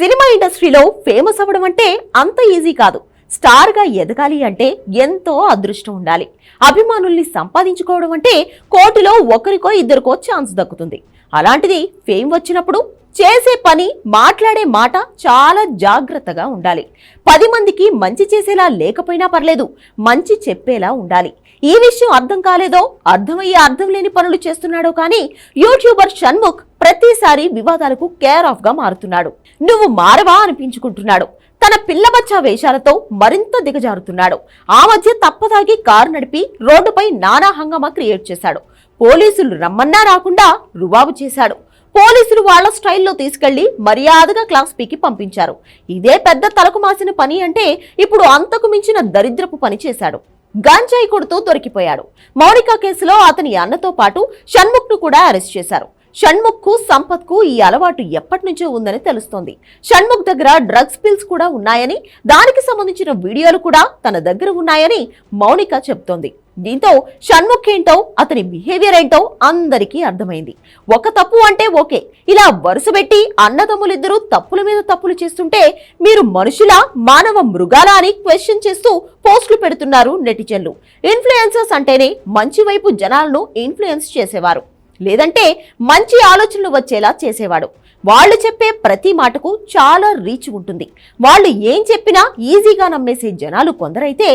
Cinema ఇండస్ట్రీలో famous అవ్వడం అంటే అంత ఈజీ కాదు. స్టార్గా ఎదగాలి అంటే ఎంతో అదృష్టం ఉండాలి. అభిమానుల్ని సంపాదించుకోవడం అంటే కోటిలో ఒకరికో ఇద్దరికో ఛాన్స్ దక్కుతుంది. అలాంటిది ఫేమ్ వచ్చినప్పుడు చేసే పని మాట్లాడే మాట చాలా జాగ్రత్తగా ఉండాలి. పది మందికి మంచి చేసేలా లేకపోయినా పర్లేదు మంచి చెప్పేలా ఉండాలి. ఈ విషయం అర్థం కాలేదో అర్థమయ్యే అర్థం లేని పనులు చేస్తున్నాడో కానీ యూట్యూబర్ షణ్ముఖ్ ప్రతిసారి వివాదాలకు కేర్ ఆఫ్గా మారుతున్నాడు. నువ్వు మారవా అనిపించుకుంటున్నాడు. తన పిల్లబచ్చా వేషాలతో మరింత దిగజారుతున్నాడు. ఆ మధ్య తప్పదాగి కారు నడిపి రోడ్డుపై నానా హంగామా క్రియేట్ చేశాడు. పోలీసులు రమ్మన్నా రాకుండా రుబాబు చేశాడు. పోలీసులు వాళ్ళ స్టైల్లో తీసుకెళ్ళి మర్యాదగా క్లాస్ పీకి పంపించారు. ఇదే పెద్ద తలకు మాసిన పని అంటే ఇప్పుడు అంతకు మించిన దరిద్రపు పని చేశాడు. గాంజాయి కొడుతూ దొరికిపోయాడు. మౌనిక కేసులో అతని అన్నతో పాటు షణ్ముఖ్ను కూడా అరెస్ట్ చేశారు. షణ్ముఖ్ సంపత్కు ఈ అలవాటు ఎప్పటి నుంచో ఉందని తెలుస్తోంది. షణ్ముఖ్ దగ్గర డ్రగ్స్ పిల్స్ కూడా ఉన్నాయని దానికి సంబంధించిన వీడియోలు కూడా తన దగ్గర ఉన్నాయని మౌనిక చెప్తోంది. దీంతో షణ్ముఖ్ ఏంటో అతని బిహేవియర్ ఏంటో అందరికీ అర్థమైంది. ఒక తప్పు అంటే ఓకే. ఇలా వరుసపెట్టి అన్నదమ్ములిద్దరూ తప్పుల మీద తప్పులు చేస్తుంటే మీరు మనుషులా మానవ మృగాలా అని క్వశ్చన్ చేస్తూ పోస్టులు పెడుతున్నారు నెటిజన్లు. ఇన్ఫ్లుయెన్సర్స్ అంటేనే మంచి వైపు జనాలను ఇన్ఫ్లుయెన్స్ చేసేవారు. లేదంటే మంచి ఆలోచనలు వచ్చేలా చేసేవాడు. వాళ్ళు చెప్పే ప్రతి మాటకు చాలా రీచ్ ఉంటుంది. వాళ్ళు ఏం చెప్పినా ఈజీగా నమ్మేసే జనాలు కొందరైతే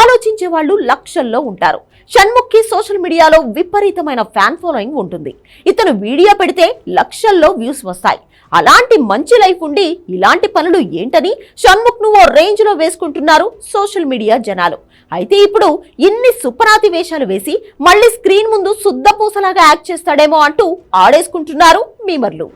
ఆలోచించే వాళ్ళు లక్షల్లో ఉంటారు. షణ్ముఖ్కి సోషల్ మీడియాలో విపరీతమైన ఫ్యాన్ ఫాలోయింగ్ ఉంటుంది. ఇతను వీడియో పెడితే లక్షల్లో వ్యూస్ వస్తాయి. అలాంటి మంచి లైఫ్ ఉండి ఇలాంటి పనులు ఏంటని షణ్ముఖ్ను ఓ రేంజ్లో వేసుకుంటున్నారు సోషల్ మీడియా జనాలు. అయితే ఇప్పుడు ఇన్ని సుపరాతి వేషాలు వేసి మళ్ళీ స్క్రీన్ ముందు శుద్ధ పూసలాగా యాక్ట్ చేస్తాడేమో అంటూ ఆడేసుకుంటున్నారు మీమర్లు.